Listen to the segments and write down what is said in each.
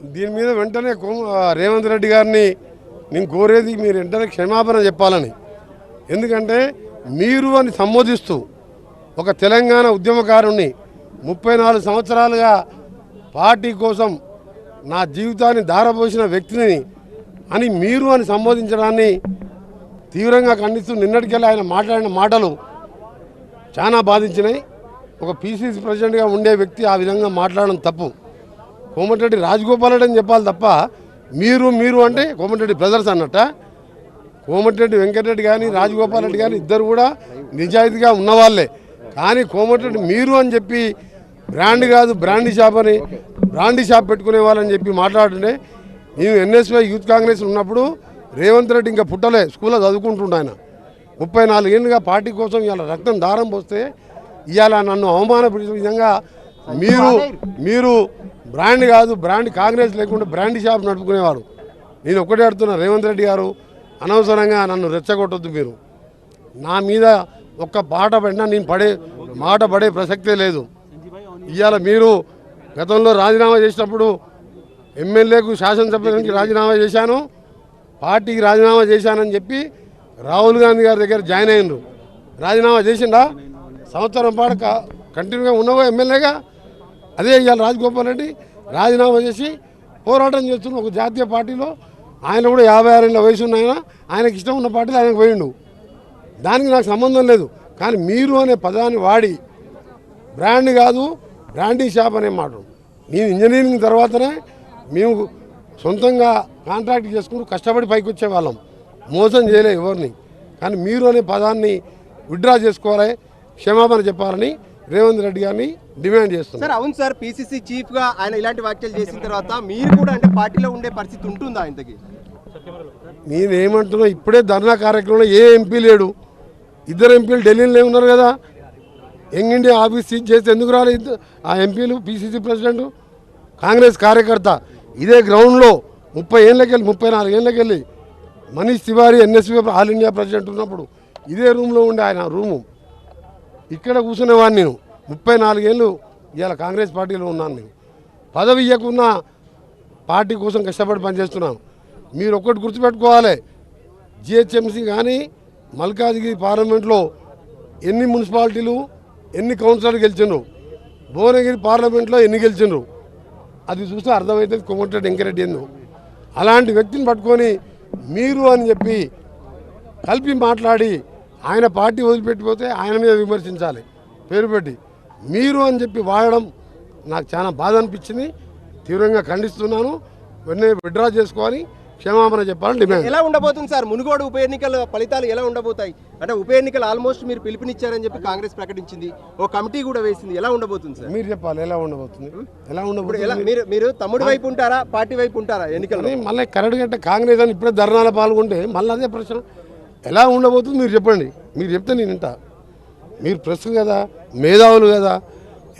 దీని మీద వెంటనే రేవంత్ రెడ్డి గారిని నేను కోరేది మీరు వెంటనే క్షమాపణ చెప్పాలని. ఎందుకంటే మీరు అని సంబోధిస్తూ ఒక తెలంగాణ ఉద్యమకారుణ్ణి ముప్పై నాలుగు సంవత్సరాలుగా పార్టీ కోసం నా జీవితాన్ని దారపోసిన వ్యక్తిని అని మీరు అని సంబోధించడాన్ని తీవ్రంగా ఖండిస్తూ నిన్నటికెళ్ళి ఆయన మాట్లాడిన మాటలు చాలా బాధించినాయి ఒక పీసీసీ ప్రెసిడెంట్గా ఉండే వ్యక్తి ఆ విధంగా మాట్లాడడం తప్పు. కోమటిరెడ్డి రాజగోపాల్ రెడ్డి అని చెప్పాలి తప్ప మీరు మీరు అంటే కోమటిరెడ్డి బ్రదర్స్ అన్నట్ట. కోమటిరెడ్డి వెంకటరెడ్డి కానీ రాజగోపాల్ రెడ్డి కానీ ఇద్దరు కూడా నిజాయితీగా ఉన్నవాళ్ళే. కానీ కోమటిరెడ్డి మీరు అని చెప్పి బ్రాండ్ కాదు బ్రాండీ షాప్ అని బ్రాండీ షాప్ పెట్టుకునే వాళ్ళని చెప్పి మాట్లాడుతుంటే నేను ఎన్ఎస్వై యూత్ కాంగ్రెస్ ఉన్నప్పుడు రేవంత్ రెడ్డి ఇంకా పుట్టలే స్కూల్లో చదువుకుంటుండే ఆయన. ముప్పై నాలుగేళ్ళుగా పార్టీ కోసం ఇవాళ రక్తం దారం పోస్తే ఇవాళ నన్ను అవమానపడిన విధంగా మీరు మీరు బ్రాండ్ కాదు బ్రాండ్ కాంగ్రెస్ లేకుండా బ్రాండ్ షాప్ నడుపుకునేవారు. నేను ఒక్కటే అడుగుతున్నా రేవంత్ రెడ్డి గారు అనవసరంగా నన్ను రెచ్చగొట్టొద్దు మీరు. నా మీద ఒక్క పాట పడినా నేను పడే మాట పడే ప్రసక్తే లేదు. ఇవాళ మీరు గతంలో రాజీనామా చేసినప్పుడు ఎమ్మెల్యేకు శాసనసభ్యునికి రాజీనామా చేశాను పార్టీకి రాజీనామా చేశానని చెప్పి రాహుల్ గాంధీ గారి దగ్గర జాయిన్ అయినరు రాజీనామా చేసిండా? సంవత్సరం పాటు కంటిన్యూగా ఉన్నవో ఎమ్మెల్యేగా? అదే ఇవాళ రాజగోపాల్ రెడ్డి రాజీనామా చేసి పోరాటం చేస్తున్న ఒక జాతీయ పార్టీలో ఆయన కూడా యాభై ఆరేళ్ళ వయసు ఉన్న ఆయన ఆయనకి ఇష్టం ఉన్న పార్టీలో ఆయనకు పోయిండు. దానికి నాకు సంబంధం లేదు. కానీ మీరు అనే పదాన్ని వాడి బ్రాండ్ కాదు బ్రాండీ షాప్ అనే మాట. నేను ఇంజనీరింగ్ తర్వాతనే మేము సొంతంగా కాంట్రాక్ట్ చేసుకుంటూ కష్టపడి పైకి వచ్చేవాళ్ళం మోసం చేయలే ఎవరిని. కానీ మీరు అనే పదాన్ని విడ్డ్రా చేసుకోవాలి క్షమాపణ చెప్పాలని రేవంత్ రెడ్డి గారిని డిమాండ్ చేస్తున్నాం సార్ అవును సార్ పిసిసి చీఫ్గా ఆయన ఇలాంటి వ్యాఖ్యలు చేసిన తర్వాత మీరు కూడా అంటే పార్టీలో ఉండే పరిస్థితి ఉంటుందా ఆయనకి నేను ఏమంటున్నా ఇప్పుడే ధర్నా కార్యక్రమంలో ఏ ఎంపీ లేడు. ఇద్దరు ఎంపీలు ఢిల్లీలో ఉన్నారు కదా. యంగ్ ఇండియా ఆఫీస్ సీజ్ చేస్తే ఎందుకు రాలేదు ఆ ఎంపీలు పిసిసి ప్రెసిడెంట్ కాంగ్రెస్ కార్యకర్త. ఇదే గ్రౌండ్లో ముప్పై ఏళ్ళకెళ్ళి ముప్పై నాలుగు ఏళ్ళకెళ్ళి Manish Tiwari NSP all India president ఉన్నప్పుడు ఇదే రూమ్లో ఉండే ఆయన రూము. ఇక్కడ కూర్చునేవాడిని నేను. ముప్పై నాలుగేళ్ళు ఇవాళ కాంగ్రెస్ పార్టీలో ఉన్నాను నేను. పదవి ఇవ్వకున్నా పార్టీ కోసం కష్టపడి పనిచేస్తున్నాను. మీరు ఒక్కటి గుర్తుపెట్టుకోవాలి. జిహెచ్ఎంసీ కానీ మల్కాజ్గిరి పార్లమెంట్లో ఎన్ని మున్సిపాలిటీలు ఎన్ని కౌన్సిలర్లు గెలిచిండ్రు? భువనగిరి పార్లమెంట్లో ఎన్ని గెలిచిండ్రు? అది చూస్తే అర్థమవుతుంది కొమ్మటిరెడ్డి వెంకరెడ్డి ఎందు అలాంటి వ్యక్తిని పట్టుకొని మీరు అని చెప్పి కలిపి మాట్లాడి ఆయన పార్టీ వదిలిపెట్టిపోతే ఆయన మీద విమర్శించాలి. పేరు పెట్టి మీరు అని చెప్పి వాడడం నాకు చాలా బాధ అనిపించింది. తీవ్రంగా ఖండిస్తున్నాను. వెంటనే విడ్డ్రా చేసుకొని క్షమాపణ చెప్పాలని డిమాండ్. ఎలా ఉండబోతుంది సార్? మునుగోడు ఉప ఎన్నికల ఫలితాలు ఎలా ఉండబోతాయి? అంటే ఉప ఎన్నికలు ఆల్మోస్ట్ మీరు పిలుపునిచ్చారని చెప్పి కాంగ్రెస్ ప్రకటించింది. ఓ కమిటీ కూడా వేసింది. ఎలా ఉండబోతుంది సార్? మీరు చెప్పాలి. ఎలా ఉండబోతుంది? ఎలా ఉండబోతుంది? మీరు మీరు తమ్ముడి వైపు ఉంటారా? పార్టీ వైపు ఉంటారా ఎన్నికల్లో? అని మళ్ళీ కరెక్ట్ గంట కాంగ్రెస్ అని ఇప్పుడే ధర్నాలో పాల్గొంటే మళ్ళీ అదే ప్రశ్న. ఎలా ఉండబోతుంది మీరు చెప్పండి. మీరు చెప్తే నేను వింటా. మీరు ప్రెస్ కదా మేధావులు కదా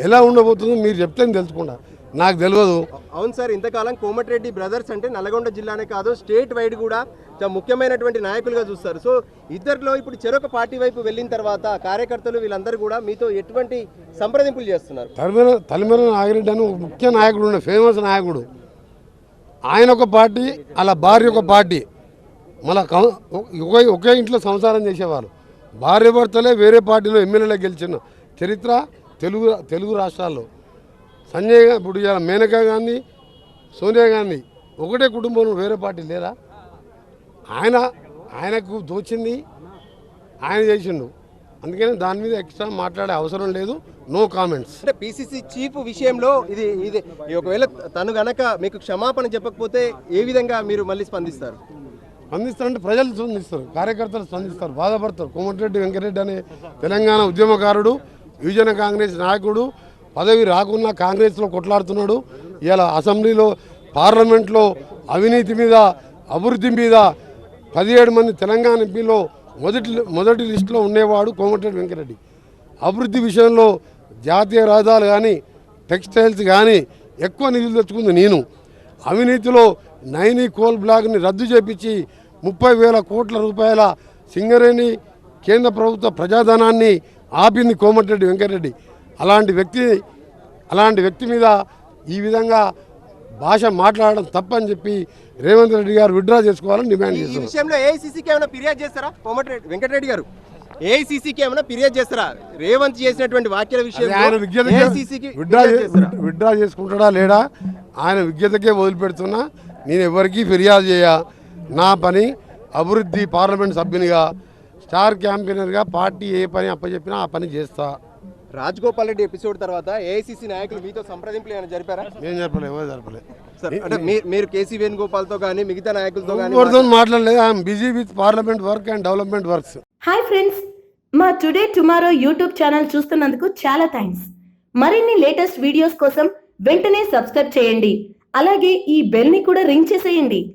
ఎలా ఉండబోతుందో మీరు చెప్తే నేను తెలుసుకుంటా. నాకు తెలియదు. అవును సార్ ఇంతకాలం కోమటిరెడ్డి బ్రదర్స్ అంటే నల్గొండ జిల్లానే కాదు స్టేట్ వైడ్ కూడా చాలా ముఖ్యమైనటువంటి నాయకులుగా చూస్తారు. సో ఇద్దరిలో ఇప్పుడు చెరొక పార్టీ వైపు వెళ్ళిన తర్వాత కార్యకర్తలు వీళ్ళందరూ కూడా మీతో ఎటువంటి సంప్రదింపులు చేస్తున్నారు? తలిమల తలిమల నాగిరెడ్డి అని ఒక ముఖ్య నాయకుడు ఫేమస్ నాయకుడు. ఆయన ఒక పార్టీ అలా భార్య ఒక పార్టీ. మన ఒకే ఒకే ఇంట్లో సంసారం చేసేవారు. భార్య భర్తలే వేరే పార్టీలో ఎమ్మెల్యేలో గెలిచిన చరిత్ర తెలుగు తెలుగు రాష్ట్రాల్లో. సంజయ్ ఇప్పుడు ఇవాళ మేనకా గాంధీ సోనియా గాంధీ ఒకటే కుటుంబంలో వేరే పార్టీ లేదా? ఆయన ఆయనకు దోచింది ఆయన చేసిండు. అందుకని దాని మీద ఎక్స్ట్రా మాట్లాడే అవసరం లేదు. No comments. అంటే పిసిసి చీఫ్ విషయంలో ఇది ఇది ఒకవేళ తను గనక మీకు క్షమాపణ చెప్పకపోతే ఏ విధంగా మీరు మళ్ళీ స్పందిస్తారు? స్పందిస్తారంటే ప్రజలు స్పందిస్తారు కార్యకర్తలు స్పందిస్తారు బాధపడతారు. కోమటిరెడ్డి వెంకరెడ్డి అనే తెలంగాణ ఉద్యమకారుడు యువజన కాంగ్రెస్ నాయకుడు పదవి రాకున్నా కాంగ్రెస్లో కొట్లాడుతున్నాడు. ఇలా అసెంబ్లీలో పార్లమెంట్లో అవినీతి మీద అభివృద్ధి మీద పదిహేడు మంది తెలంగాణ ఎంపీలో మొదటి మొదటి లిస్టులో ఉండేవాడు కోమటిరెడ్డి వెంకరెడ్డి అభివృద్ధి విషయంలో జాతీయ రహదారులు కానీ టెక్స్టైల్స్ కానీ ఎక్కువ నిధులు తెచ్చుకుంది నేను. అవినీతిలో నైని కోల్ బ్లాక్ని రద్దు చేపించి ముప్పై వేల కోట్ల రూపాయల సింగరేణి కేంద్ర ప్రభుత్వ ప్రజాధనాన్ని ఆపింది కోమటిరెడ్డి వెంకటరెడ్డి. అలాంటి వ్యక్తి అలాంటి వ్యక్తి మీద ఈ విధంగా భాష మాట్లాడడం తప్పని చెప్పి రేవంత్ రెడ్డి గారు విడ్డ్రా చేసుకోవాలని డిమాండ్ చేస్తున్నారు. విషయంలో ఏఐసీసీకి ఏమైనా ఫిర్యాదు చేస్తారా? కోమటిరెడ్డి వెంకటరెడ్డి గారు. ఏఐసీసీకి ఏమైనా ఫిర్యాదు చేస్తారా? రేవంత్ చేసినటువంటి వ్యాఖ్యల చేస్తారా? విడ్డ్రా చేసుకుంటాడా లేడా? ఆయన విజ్ఞతకే వదిలిపెడుతున్నా. నేను ఎవరికీ ఫిర్యాదు చేయ నా పని అభివృద్ధి పార్లమెంట్ సభ్యునిగా స్టార్ క్యాంపెయినర్గా పార్టీ ఏ పని అప్పచెప్పినా ఆ పని చేస్తా. రాజగోపాల్ రెడ్డి ఎపిసోడ్ తర్వాత ఏఐసీసీ నాయకులు మీతో సంప్రదింపులు ఏమైనా జరిపారా? నేను జరపలే ఎవరు జరపలే. సార్ అంటే మీ- మీరు కేసీ వేణుగోపాల్తో కానీ మిగతా నాయకులతో కానీ ఎవరితో మాట్లాడలేదు I'm busy with parliament work and development works. Hi friends మా టుడే టుమారో యూట్యూబ్ ఛానల్ చూస్తున్నందుకు చాలా థ్యాంక్స్ మరిన్ని లేటెస్ట్ వీడియోస్ కోసం వెంటనే సబ్స్క్రైబ్ చేయండి. అలాగే ఈ బెల్ని కూడా రింగ్ చేసేయండి.